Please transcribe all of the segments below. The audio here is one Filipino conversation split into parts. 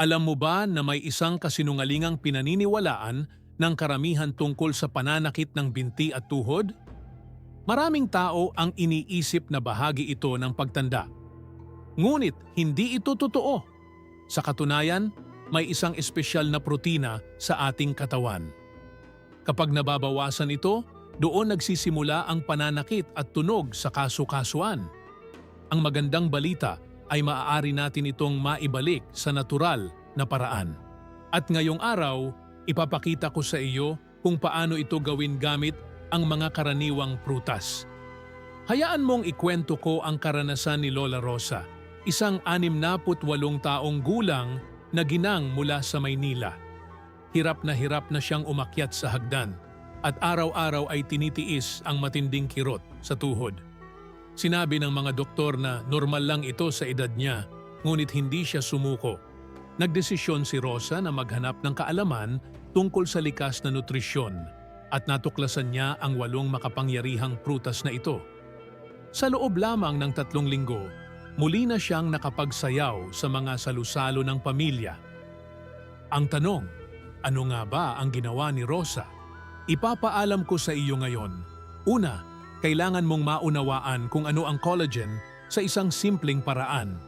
Alam mo ba na may isang kasinungalingang pinaniniwalaan ng karamihan tungkol sa pananakit ng binti at tuhod? Maraming tao ang iniisip na bahagi ito ng pagtanda. Ngunit hindi ito totoo. Sa katunayan, may isang espesyal na protina sa ating katawan. Kapag nababawasan ito, doon nagsisimula ang pananakit at tunog sa kaso-kasuan. Ang magandang balita ay maaari natin itong maibalik sa natural na paraan. At ngayong araw, ipapakita ko sa iyo kung paano ito gawin gamit ang mga karaniwang prutas. Hayaan mong ikwento ko ang karanasan ni Lola Rosa, isang 68 taong gulang na ginang mula sa Maynila. Hirap na hirap na siyang umakyat sa hagdan at araw-araw ay tinitiis ang matinding kirot sa tuhod. Sinabi ng mga doktor na normal lang ito sa edad niya, ngunit hindi siya sumuko. Nagdesisyon si Rosa na maghanap ng kaalaman tungkol sa likas na nutrisyon at natuklasan niya ang walong makapangyarihang prutas na ito. Sa loob lamang ng tatlong linggo, muli na siyang nakapagsayaw sa mga salusalo ng pamilya. Ang tanong, ano nga ba ang ginawa ni Rosa? Ipapaalam ko sa iyo ngayon. Una, kailangan mong maunawaan kung ano ang collagen sa isang simpleng paraan.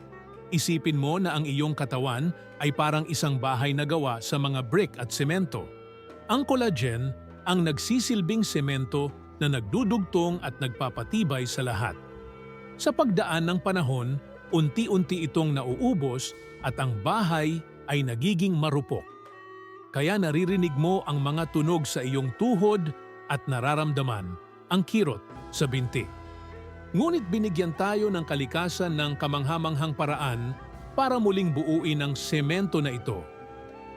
Isipin mo na ang iyong katawan ay parang isang bahay na gawa sa mga brick at semento. Ang collagen ang nagsisilbing semento na nagdudugtong at nagpapatibay sa lahat. Sa pagdaan ng panahon, unti-unti itong nauubos at ang bahay ay nagiging marupok. Kaya naririnig mo ang mga tunog sa iyong tuhod at nararamdaman ang kirot sa binti. Ngunit binigyan tayo ng kalikasan ng kamanghamanghang paraan para muling buuin ang semento na ito.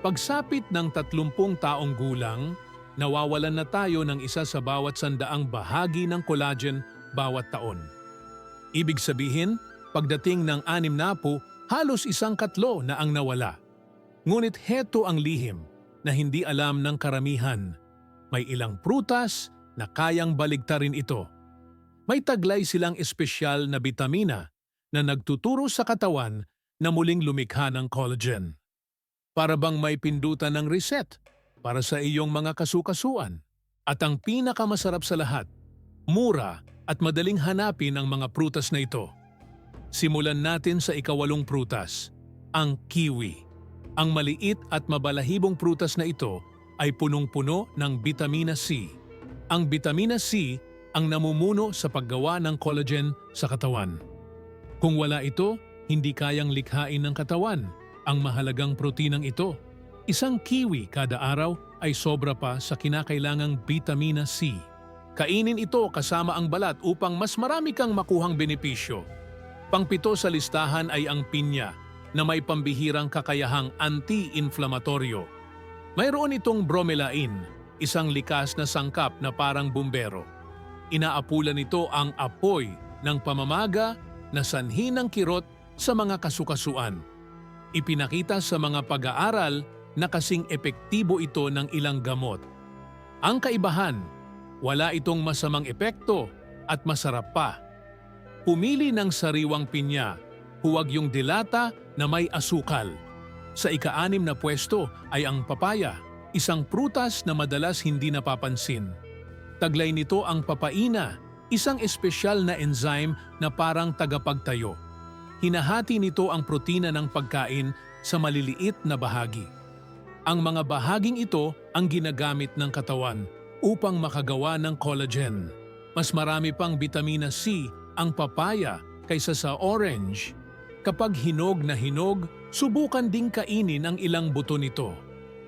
Pagsapit ng 30 taong gulang, nawawalan na tayo ng isa sa bawat sandaang bahagi ng collagen bawat taon. Ibig sabihin, pagdating ng anim na po, halos isang katlo na ang nawala. Ngunit heto ang lihim na hindi alam ng karamihan. May ilang prutas na kayang baligtarin ito. May taglay silang espesyal na bitamina na nagtuturo sa katawan na muling lumikha ng collagen. Para bang may pindutan ng reset para sa iyong mga kasukasuan. At ang pinakamasarap sa lahat, mura at madaling hanapin ang mga prutas na ito. Simulan natin sa ikawalong prutas, ang kiwi. Ang maliit at mabalahibong prutas na ito ay punong-puno ng bitamina C. Ang bitamina C ang namumuno sa paggawa ng collagen sa katawan. Kung wala ito, hindi kayang likhain ng katawan ang mahalagang proteinang ito. Isang kiwi kada araw ay sobra pa sa kinakailangang bitamina C. Kainin ito kasama ang balat upang mas marami kang makuhang benepisyo. Pangpito sa listahan ay ang pinya na may pambihirang kakayahang anti-inflamatoryo. Mayroon itong bromelain, isang likas na sangkap na parang bumbero. Inaapulan nito ang apoy ng pamamaga na sanhi ng kirot sa mga kasukasuan. Ipinakita sa mga pag-aaral na kasing epektibo ito ng ilang gamot. Ang kaibahan, wala itong masamang epekto at masarap pa. Pumili ng sariwang pinya, huwag yung dilata na may asukal. Sa ika-anim na pwesto ay ang papaya, isang prutas na madalas hindi napapansin. Taglay nito ang papaina, isang espesyal na enzyme na parang tagapagtayo. Hinahati nito ang protina ng pagkain sa maliliit na bahagi. Ang mga bahaging ito ang ginagamit ng katawan upang makagawa ng collagen. Mas marami pang vitamina C ang papaya kaysa sa orange. Kapag hinog na hinog, subukan ding kainin ang ilang buto nito.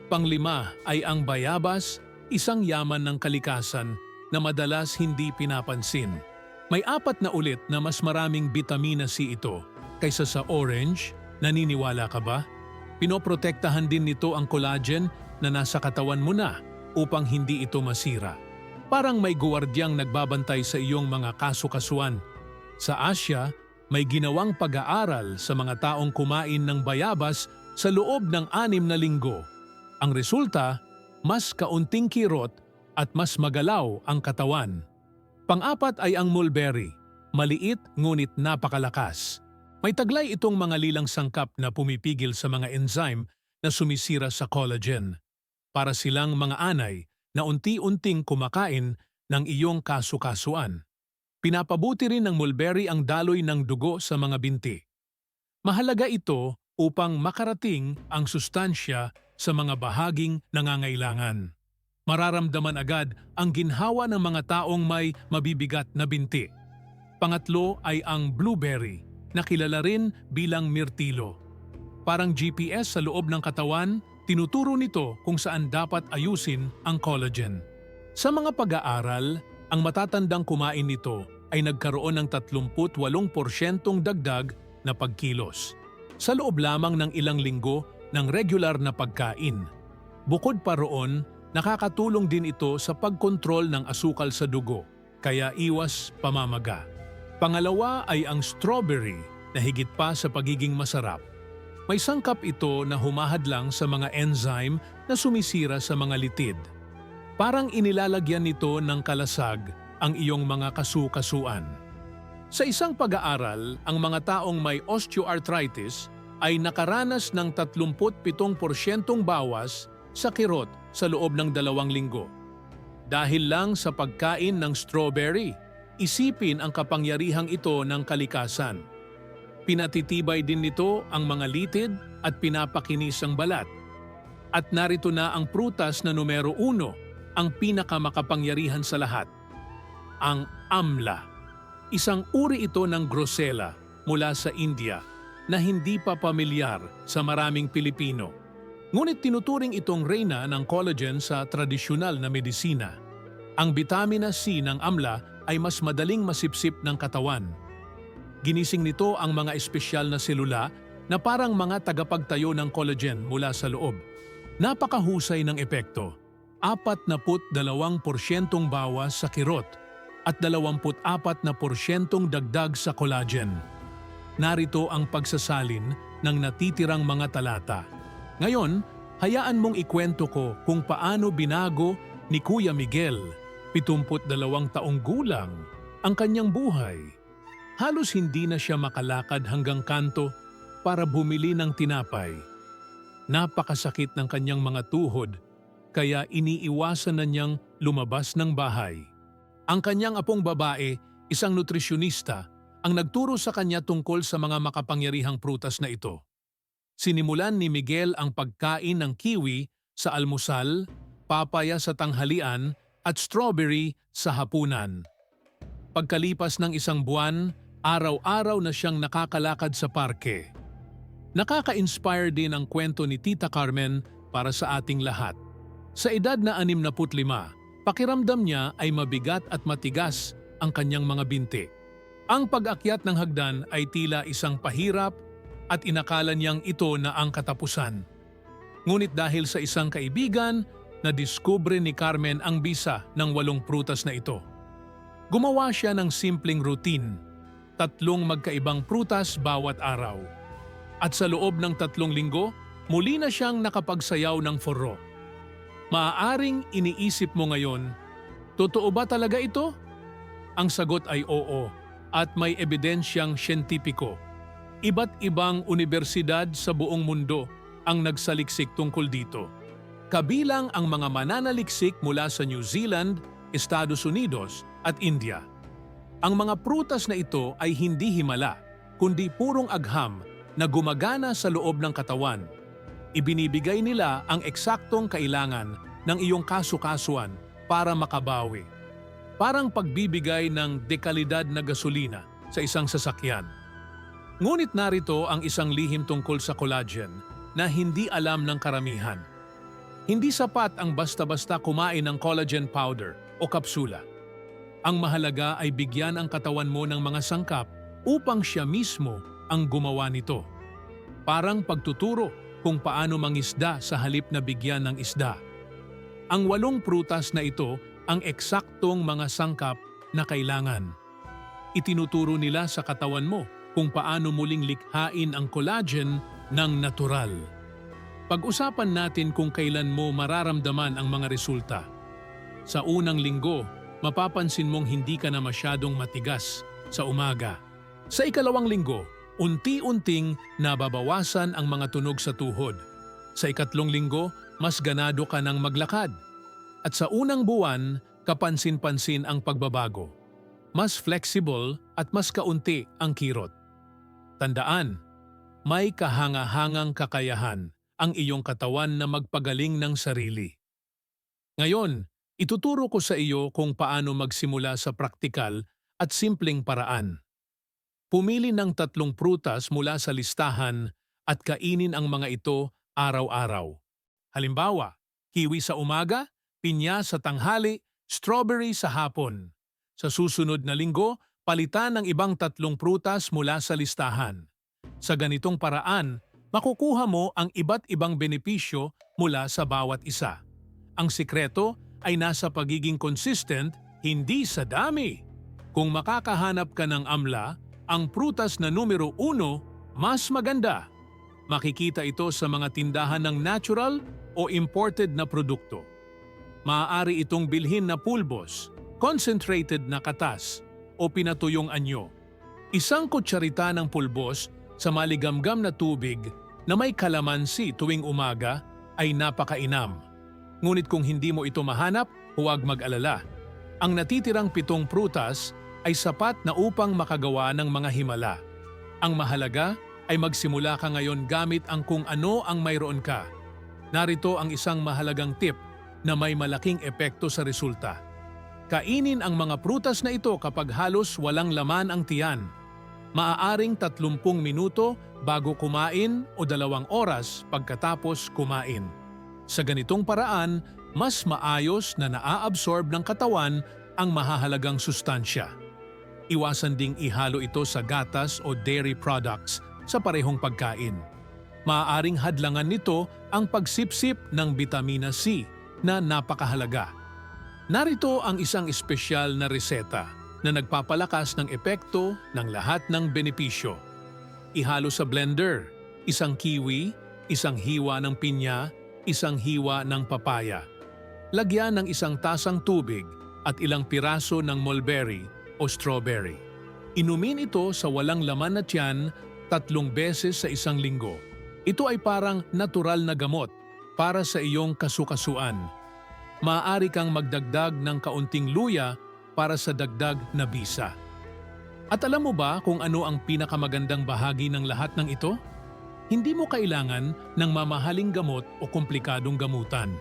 Panglima ay ang bayabas, isang yaman ng kalikasan na madalas hindi pinapansin. May apat na ulit na mas maraming vitamina C ito kaysa sa orange. Naniniwala ka ba? Pinoprotektahan din nito ang collagen na nasa katawan mo na upang hindi ito masira. Parang may guwardyang nagbabantay sa iyong mga kaso-kasuan. Sa Asya, may ginawang pag-aaral sa mga taong kumain ng bayabas sa loob ng anim na linggo. Ang resulta, mas kaunting kirot at mas magalaw ang katawan. Pang-apat ay ang mulberry, maliit ngunit napakalakas. May taglay itong mga lilang sangkap na pumipigil sa mga enzyme na sumisira sa collagen. Para silang mga anay na unti-unting kumakain ng iyong kasukasuan. Pinapabuti rin ng mulberry ang daloy ng dugo sa mga binti. Mahalaga ito upang makarating ang sustansya sa mga bahaging nangangailangan. Mararamdaman agad ang ginhawa ng mga taong may mabibigat na binti. Pangatlo ay ang blueberry, na kilala rin bilang mirtilo. Parang GPS sa loob ng katawan, tinuturo nito kung saan dapat ayusin ang collagen. Sa mga pag-aaral, ang matatandang kumain nito ay nagkaroon ng 38% dagdag na pagkilos. Sa loob lamang ng ilang linggo ng regular na pagkain. Bukod pa roon, nakakatulong din ito sa pagkontrol ng asukal sa dugo, kaya iwas pamamaga. Pangalawa ay ang strawberry na higit pa sa pagiging masarap. May sangkap ito na humahadlang sa mga enzyme na sumisira sa mga litid. Parang inilalagyan nito ng kalasag ang iyong mga kasukasuan. Sa isang pag-aaral, ang mga taong may osteoarthritis ay nakaranas ng 37% bawas sa kirot sa loob ng dalawang linggo. Dahil lang sa pagkain ng strawberry, isipin ang kapangyarihang ito ng kalikasan. Pinatitibay din nito ang mga litid at pinapakinis ang balat. At narito na ang prutas na numero uno, ang pinakamakapangyarihan sa lahat. Ang amla. Isang uri ito ng grosella mula sa India na hindi pa pamilyar sa maraming Pilipino. Ngunit tinuturing itong reyna ng collagen sa tradisyonal na medisina. Ang vitamina C ng amla ay mas madaling masipsip ng katawan. Ginising nito ang mga espesyal na selula na parang mga tagapagtayo ng collagen mula sa loob. Napakahusay ng epekto. 42% bawas sa kirot at 24% dagdag sa collagen. Narito ang pagsasalin ng natitirang mga talata. Ngayon, hayaan mong ikwento ko kung paano binago ni Kuya Miguel, 72 taong gulang, ang kanyang buhay. Halos hindi na siya makalakad hanggang kanto para bumili ng tinapay. Napakasakit ng kanyang mga tuhod, kaya iniiwasan na niyang lumabas ng bahay. Ang kanyang apong babae, isang nutrisyonista, ang nagturo sa kanya tungkol sa mga makapangyarihang prutas na ito. Sinimulan ni Miguel ang pagkain ng kiwi sa almusal, papaya sa tanghalian at strawberry sa hapunan. Pagkalipas ng isang buwan, araw-araw na siyang nakakalakad sa parke. Nakaka-inspire din ang kwento ni Tita Carmen para sa ating lahat. Sa edad na 65, pakiramdam niya ay mabigat at matigas ang kanyang mga binti. Ang pag-akyat ng hagdan ay tila isang pahirap at inakala niyang ito na ang katapusan. Ngunit dahil sa isang kaibigan, nadiskubre ni Carmen ang bisa ng walong prutas na ito. Gumawa siya ng simpleng routine, tatlong magkaibang prutas bawat araw. At sa loob ng tatlong linggo, muli na siyang nakapagsayaw ng foro. Maaaring iniisip mo ngayon, totoo ba talaga ito? Ang sagot ay oo at may ebidensyang siyentipiko. Iba't ibang universidad sa buong mundo ang nagsaliksik tungkol dito. Kabilang ang mga mananaliksik mula sa New Zealand, Estados Unidos at India. Ang mga prutas na ito ay hindi himala, kundi purong agham na gumagana sa loob ng katawan. Ibinibigay nila ang eksaktong kailangan ng iyong kasukasuan para makabawi. Parang pagbibigay ng dekalidad na gasolina sa isang sasakyan. Ngunit narito ang isang lihim tungkol sa collagen na hindi alam ng karamihan. Hindi sapat ang basta-basta kumain ng collagen powder o kapsula. Ang mahalaga ay bigyan ang katawan mo ng mga sangkap upang siya mismo ang gumawa nito. Parang pagtuturo kung paano mangisda sa halip na bigyan ng isda. Ang walong prutas na ito ang eksaktong mga sangkap na kailangan. Itinuturo nila sa katawan mo kung paano muling likhain ang collagen ng natural. Pag-usapan natin kung kailan mo mararamdaman ang mga resulta. Sa unang linggo, mapapansin mong hindi ka na masyadong matigas sa umaga. Sa ikalawang linggo, unti-unting nababawasan ang mga tunog sa tuhod. Sa ikatlong linggo, mas ganado ka ng maglakad. At sa unang buwan, kapansin-pansin ang pagbabago. Mas flexible at mas kaunti ang kirot. Tandaan, may kahanga-hangang kakayahan ang iyong katawan na magpagaling ng sarili. Ngayon, ituturo ko sa iyo kung paano magsimula sa praktikal at simpleng paraan. Pumili ng tatlong prutas mula sa listahan at kainin ang mga ito araw-araw. Halimbawa, kiwi sa umaga, pinya sa tanghali, strawberry sa hapon. Sa susunod na linggo, palitan ng ibang tatlong prutas mula sa listahan. Sa ganitong paraan, makukuha mo ang iba't ibang benepisyo mula sa bawat isa. Ang sikreto ay nasa pagiging consistent, hindi sa dami. Kung makakahanap ka ng amla, ang prutas na numero uno, mas maganda. Makikita ito sa mga tindahan ng natural o imported na produkto. Maaari itong bilhin na pulbos, concentrated na katas, o pinatuyong anyo. Isang kutsarita ng pulbos sa maligamgam na tubig na may kalamansi tuwing umaga ay napakainam. Ngunit kung hindi mo ito mahanap, huwag mag-alala. Ang natitirang pitong prutas ay sapat na upang makagawa ng mga himala. Ang mahalaga ay magsimula ka ngayon gamit ang kung ano ang mayroon ka. Narito ang isang mahalagang tip na may malaking epekto sa resulta. Kainin ang mga prutas na ito kapag halos walang laman ang tiyan. Maaaring 30 minuto bago kumain o dalawang oras pagkatapos kumain. Sa ganitong paraan, mas maayos na naa-absorb ng katawan ang mahahalagang sustansya. Iwasan ding ihalo ito sa gatas o dairy products sa parehong pagkain. Maaaring hadlangan nito ang pagsipsip ng vitamina C na napakahalaga. Narito ang isang espesyal na reseta na nagpapalakas ng epekto ng lahat ng benepisyo. Ihalo sa blender, isang kiwi, isang hiwa ng pinya, isang hiwa ng papaya. Lagyan ng isang tasang tubig at ilang piraso ng mulberry o strawberry. Inumin ito sa walang laman na tiyan tatlong beses sa isang linggo. Ito ay parang natural na gamot para sa iyong kasukasuan. Maaari kang magdagdag ng kaunting luya para sa dagdag na bisa. At alam mo ba kung ano ang pinakamagandang bahagi ng lahat ng ito? Hindi mo kailangan ng mamahaling gamot o komplikadong gamutan.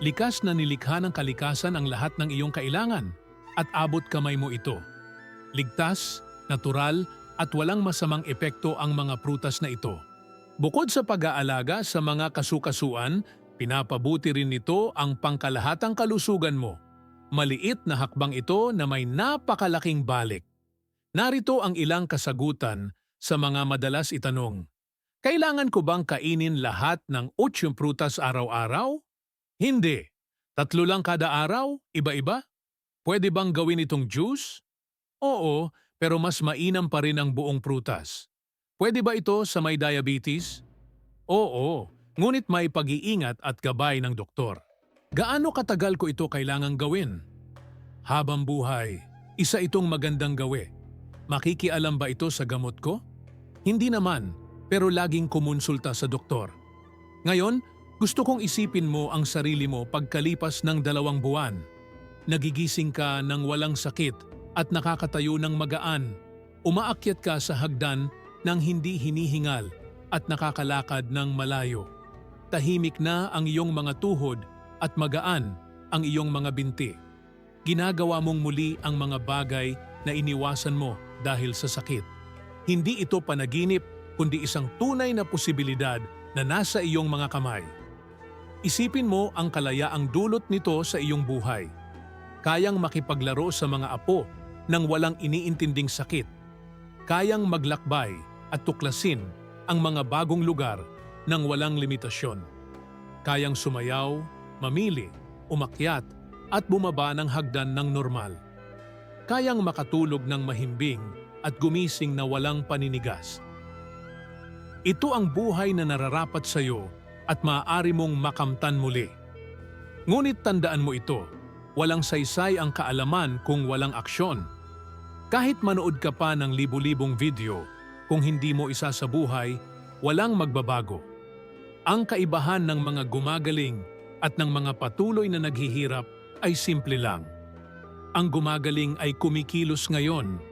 Likas na nilikha ng kalikasan ang lahat ng iyong kailangan at abot kamay mo ito. Ligtas, natural at walang masamang epekto ang mga prutas na ito. Bukod sa pag-aalaga sa mga kasukasuan, pinapabuti rin nito ang pangkalahatang kalusugan mo. Maliit na hakbang ito na may napakalaking balik. Narito ang ilang kasagutan sa mga madalas itanong. Kailangan ko bang kainin lahat ng 8 prutas araw-araw? Hindi. Tatlo lang kada araw, iba-iba? Pwede bang gawin itong juice? Oo, pero mas mainam pa rin ang buong prutas. Pwede ba ito sa may diabetes? Oo, ngunit may pag-iingat at gabay ng doktor. Gaano katagal ko ito kailangang gawin? Habang buhay, isa itong magandang gawi. Makikialam ba ito sa gamot ko? Hindi naman, pero laging kumonsulta sa doktor. Ngayon, gusto kong isipin mo ang sarili mo pagkalipas ng dalawang buwan. Nagigising ka ng walang sakit at nakakatayo ng magaan. Umaakyat ka sa hagdan ng hindi hinihingal at nakakalakad ng malayo. Tahimik na ang iyong mga tuhod at magaan ang iyong mga binti. Ginagawa mong muli ang mga bagay na iniwasan mo dahil sa sakit. Hindi ito panaginip kundi isang tunay na posibilidad na nasa iyong mga kamay. Isipin mo ang kalayaang dulot nito sa iyong buhay. Kayang makipaglaro sa mga apo nang walang iniintinding sakit. Kayang maglakbay at tuklasin ang mga bagong lugar nang walang limitasyon. Kayang sumayaw, mamili, umakyat at bumaba ng hagdan ng normal. Kayang makatulog ng mahimbing at gumising na walang paninigas. Ito ang buhay na nararapat sa iyo at maaari mong makamtan muli. Ngunit tandaan mo ito, walang saysay ang kaalaman kung walang aksyon. Kahit manood ka pa ng libu-libong video, kung hindi mo isa sa buhay, walang magbabago. Ang kaibahan ng mga gumagaling at ng mga patuloy na naghihirap ay simple lang. Ang gumagaling ay kumikilos ngayon.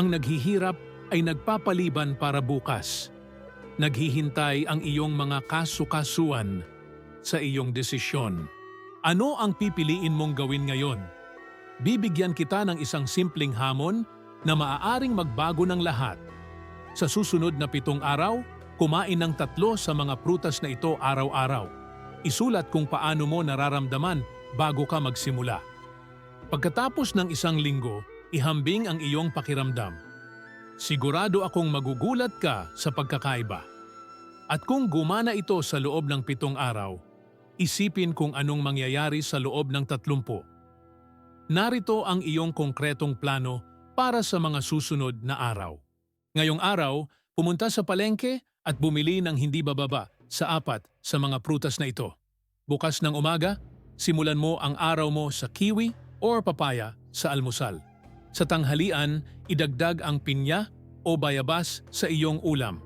Ang naghihirap ay nagpapaliban para bukas. Naghihintay ang iyong mga kasukasuan sa iyong desisyon. Ano ang pipiliin mong gawin ngayon? Bibigyan kita ng isang simpleng hamon na maaaring magbago ng lahat. Sa susunod na pitong araw, kumain ng tatlo sa mga prutas na ito araw-araw. Isulat kung paano mo nararamdaman bago ka magsimula. Pagkatapos ng isang linggo, ihambing ang iyong pakiramdam. Sigurado akong magugulat ka sa pagkakaiba. At kung gumana ito sa loob ng pitong araw, isipin kung anong mangyayari sa loob ng tatlumpu. Narito ang iyong konkretong plano para sa mga susunod na araw. Ngayong araw, pumunta sa palengke at bumili ng hindi bababa sa apat sa mga prutas na ito. Bukas ng umaga, simulan mo ang araw mo sa kiwi or papaya sa almusal. Sa tanghalian, idagdag ang pinya o bayabas sa iyong ulam.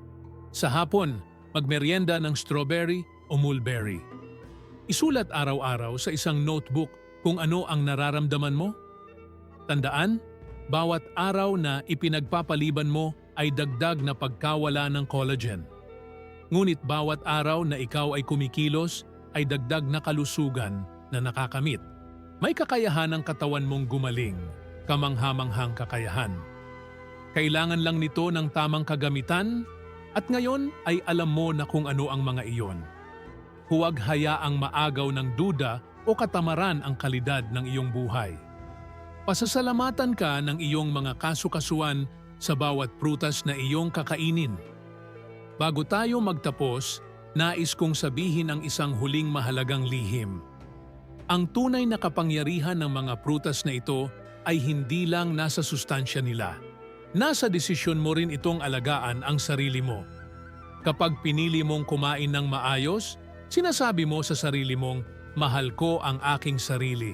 Sa hapon, magmeryenda ng strawberry o mulberry. Isulat araw-araw sa isang notebook kung ano ang nararamdaman mo. Tandaan, bawat araw na ipinagpapaliban mo ay dagdag na pagkawala ng collagen. Ngunit bawat araw na ikaw ay kumikilos ay dagdag na kalusugan na nakakamit. May kakayahan ang katawan mong gumaling, kamanghamanghang kakayahan. Kailangan lang nito ng tamang kagamitan at ngayon ay alam mo na kung ano ang mga iyon. Huwag hayaang maagaw ng duda o katamaran ang kalidad ng iyong buhay. Pasasalamatan ka ng iyong mga kasukasuan sa bawat prutas na iyong kakainin. Bago tayo magtapos, nais kong sabihin ang isang huling mahalagang lihim. Ang tunay na kapangyarihan ng mga prutas na ito ay hindi lang nasa sustansya nila. Nasa desisyon mo rin itong alagaan ang sarili mo. Kapag pinili mong kumain ng maayos, sinasabi mo sa sarili mong, mahal ko ang aking sarili.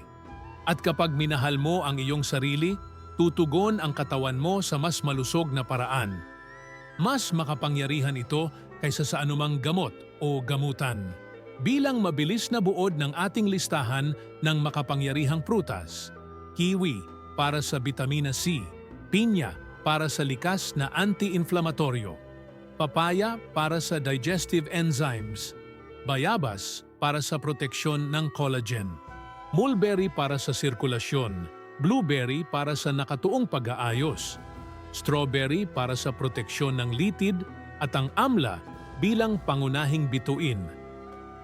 At kapag minahal mo ang iyong sarili, tutugon ang katawan mo sa mas malusog na paraan. Mas makapangyarihan ito kaysa sa anumang gamot o gamutan. Bilang mabilis na buod ng ating listahan ng makapangyarihang prutas, kiwi para sa vitamina C, pinya para sa likas na anti-inflamatoryo, papaya para sa digestive enzymes, bayabas para sa proteksyon ng collagen, mulberry para sa sirkulasyon, blueberry para sa nakatuong pag-aayos, strawberry para sa proteksyon ng litid at ang amla bilang pangunahing bituin.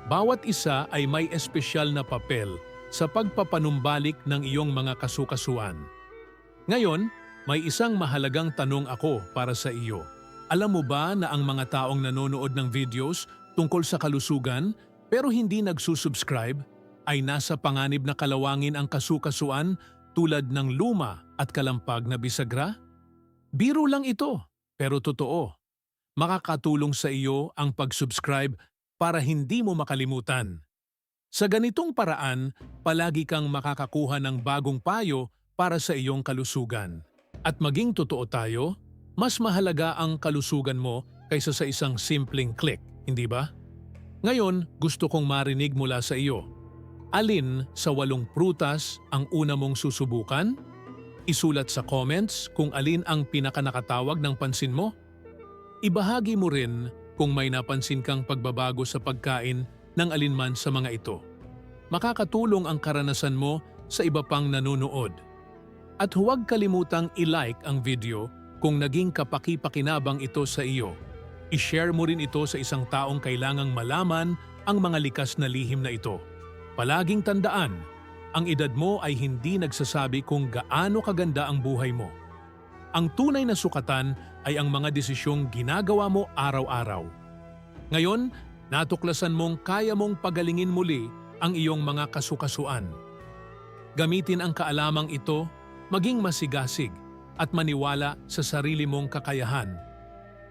Bawat isa ay may espesyal na papel sa pagpapanumbalik ng iyong mga kasukasuan. Ngayon, may isang mahalagang tanong ako para sa iyo. Alam mo ba na ang mga taong nanonood ng videos tungkol sa kalusugan pero hindi nagsusubscribe ay nasa panganib na kalawangin ang kasukasuan tulad ng luma at kalampag na bisagra? Biro lang ito, pero totoo. Makakatulong sa iyo ang pag-subscribe para hindi mo makalimutan. Sa ganitong paraan, palagi kang makakakuha ng bagong payo para sa iyong kalusugan. At maging totoo tayo, mas mahalaga ang kalusugan mo kaysa sa isang simpleng click, hindi ba? Ngayon, gusto kong marinig mula sa iyo. Alin sa walong prutas ang una mong susubukan? Isulat sa comments kung alin ang pinakanakatawag ng pansin mo. Ibahagi mo rin kung may napansin kang pagbabago sa pagkain ng alinman sa mga ito. Makakatulong ang karanasan mo sa iba pang nanonood. At huwag kalimutang i-like ang video kung naging kapaki-pakinabang ito sa iyo. I-share mo rin ito sa isang taong kailangang malaman ang mga likas na lihim na ito. Palaging tandaan, ang edad mo ay hindi nagsasabi kung gaano kaganda ang buhay mo. Ang tunay na sukatan ay ang mga desisyong ginagawa mo araw-araw. Ngayon, natuklasan mong kaya mong pagalingin muli ang iyong mga kasukasuan. Gamitin ang kaalamang ito, maging masigasig at maniwala sa sarili mong kakayahan.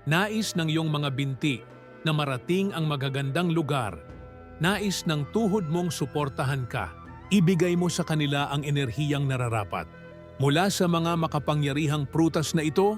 Nais ng iyong mga binti na marating ang magagandang lugar. Nais ng tuhod mong suportahan ka. Ibigay mo sa kanila ang enerhiyang nararapat. Mula sa mga makapangyarihang prutas na ito,